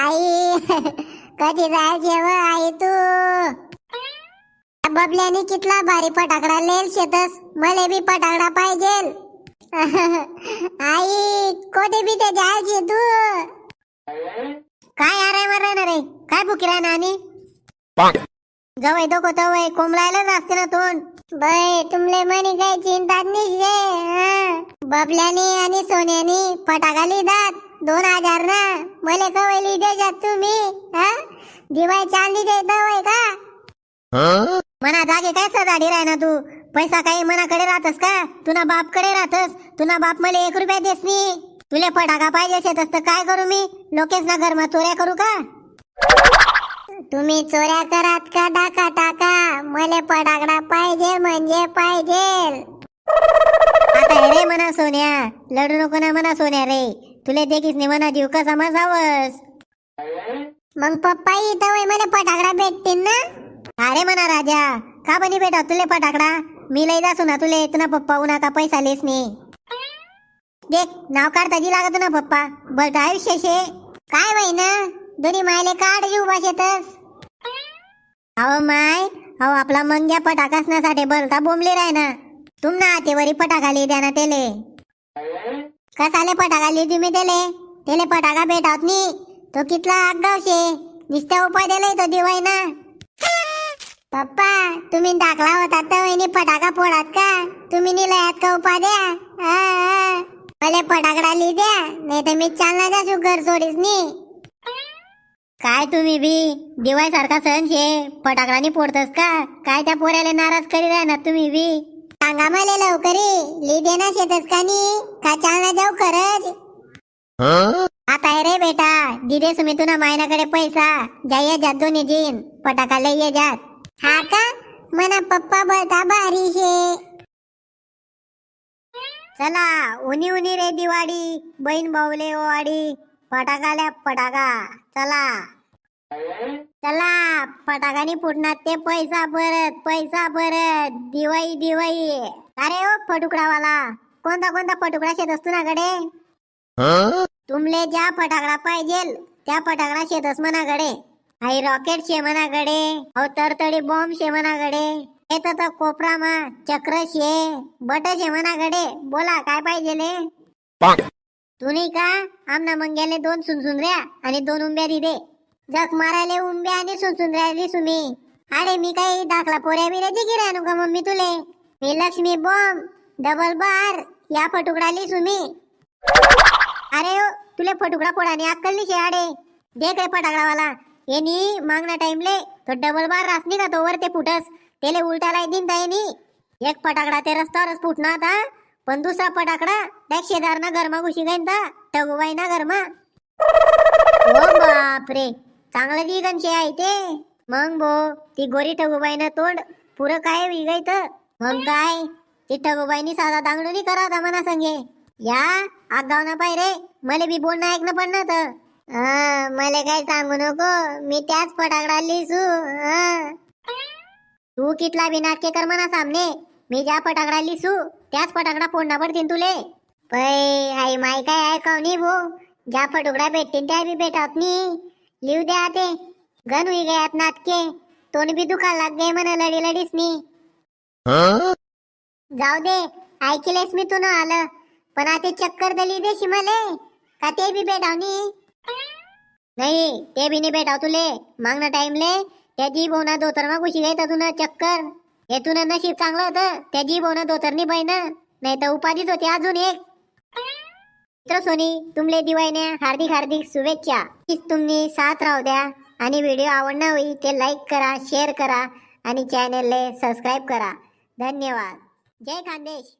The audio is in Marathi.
आई कधी जाय व आई तू बबल्याने कितला भारी फटाकडा लेल शेतस. मले बी फटाकडा पाहिजे. आई कोठे बी ते जायचे तू काय अरे मरण रे काय भुकी राहणार आणि? जवळ तो तवय कोंबलायलाच असते ना तोंड. बाय तुमले मनी काही चिंता नाही बबल्याने आणि सोन्याने फटाकाली लिहितात दोन हजार ना. मले कवली लिहिते तुम्ही हा? दिवाळी चांदी देत वय का? मना जागे काय सजाडी राह ना तू? पैसा काही मनाकडे राहतस का? तुना बापकडे राहतस. तुना बाप मला एक रुपया देस नी. तुले फटाका पाहिजे शेतस तर काय करू मी? लोकेश ना घरमा चोऱ्या करू का? तुम्ही चोऱ्या करात का डाका टाका? मले फटाकडा पाहिजे म्हणजे पाहिजे म्हणा सोन्या. लढू नको ना म्हणा सोन्या रे. तुले देखीस नाही म्हणा देऊ कसा समजावस मग पप्पा इथं वय मला फटाकडा भेटतील ना? अरे म्हणा राजा. का बनी बेटा तुले फटाकडा? मी लई जासू ना तुले. तुना पप्पा उन्हा का पैसा लेस नाही. देख नाव काढता जी लागत ना पप्पा. बरं आयुष्य शे काय बाई ना? दोन्ही मायले काढ जीव भाषेतच. अहो माय अहो आपला मंग्या फटाकासण्यासाठी बलता बोंबले राय ना. तुम ना हातेवरी फटाका लिहि द्या ना तेले. कसाले फटाका लिहि तुम्ही तेले? तेले फटाका भेटात नी. तो कितला आगाव शे नुसत्या उपाय दिले तो दिवाय ना. पप्पा तुम्ही दाखला होता तर वहिनी फटाका फोडात का? तुम्ही निलयात का उपा द्या? आ, मला फटाकडा लिहि द्या नाही तर मी चालना द्या शुगर सोडीस नी. काय तुम्ही बी? दिवाळी सारखा सण शे फटाकडानी फोडतस का? काय त्या पोऱ्याला नाराज करी राहणार तुम्ही बी? सांगा मला लवकरी. ली देना शेतस का नी का चालना जाऊ खरंच? आता रे बेटा दिदे सुमी तुना मायनाकडे पैसा. जाय जात दोन्ही जीन. फटाकाला ये जात. हा का? मना पप्पा बळता भारी शे चला उनी उनी रे दिवाळी. बहीण भाऊले ओवाडी फटाकाल्या फटाका चला. चला फटाकानी फुटणार ते पैसा परत पैसा परत दिवाळी दिवाळी. अरे ओ फटुकडावाला? कोणता कोणता फटुकडा शेत असतो ना कडे तुमले ज्या फटाकडा पाहिजे त्या फटाकडा शेतस मनाकडे आई रॉकेट शे मनाकडे अहो तरतडी बॉम्ब शे मनाकडे येत तर कोपरा मा चक्र शे. बट शे मनाकडे बोला काय पाहिजे तुम्ही का आमना मंग्याले दोन सुनसुंदऱ्या आणि दोन उंब्या दिदे? जग मारायले उंबे आणि सुनसुंदऱ्या राहिली मी अरे मी काही दाखला पोऱ्या बिऱ्या दिगी राहू का मम्मी तुले? मी लक्ष्मी बॉम्ब डबल बार या फटुकडा लिसू मी अरे हो, तुले फटुकडा फोडाने अक्कल निशे अडे देख रे फटाकडावाला. येनी मागना टाइमले तो डबल बार रासनी का तोवर ते फुटस. तेले उलटाला दिन तायनी एक फटाकडा ते रस्त्यावरच फुटणार था पण दुसरा फटाकडा त्या शेजारना घरमा घुशी गईन था टगुबाई ना घरमा. ओ बापरे. चांगलं विगन गणशे आहे ते. मग भो ती गोरी टगुबाईनं तोंड पुरं काय विगायत मग काय? ती टगुबाईनी साधा दांगडूनी करा होता मना संगे या आगाव ना पाय रे. मले बी बोलणं ऐकणं पडणं तर मले काय सांगू नको. मी त्याच फटाकडा लिसू. तू कितला बी नाटके कर म्हणा सामने. मी ज्या फटाकडा लिसू त्याच फटाकडा फोडणा पडतीन तुले. पै आई माय काय ऐकावनी भो. ज्या फटुकडा भेटतील त्या बी भेटत नी. लिहू द्या ते गण हुई गयात नाटके तोंड बी दुखा लाग गए म्हणा लडी लडीस नी. जाऊ दे. ऐकलेस मी तुन आलं. पण आता चक्कर दली दे शिमले. का ते बी भेटावनी नाही ते बी नाही भेटाव तुले. मागणं टाइमले त्या जी भाऊना धोतरमा घुशी गई तुन चक्कर. हे तुला नशीब चांगलं होतं. त्या जी भाऊना धोतरनी बहीण नाही तर उपाधीच होती अजून एक. मित्र सोनी तुमले दिवाळीने हार्दिक हार्दिक शुभेच्छा. हीच तुम्ही साथ राहू द्या आणि व्हिडिओ आवडणं होई ते लाईक करा शेअर करा आणि चॅनलले सबस्क्राईब करा. धन्यवाद. जय खानदेश.